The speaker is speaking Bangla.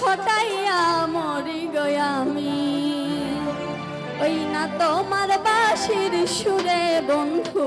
ফটাইয়া মরি গয়ামি ওই না তোমার বাসির সুরে বন্ধু।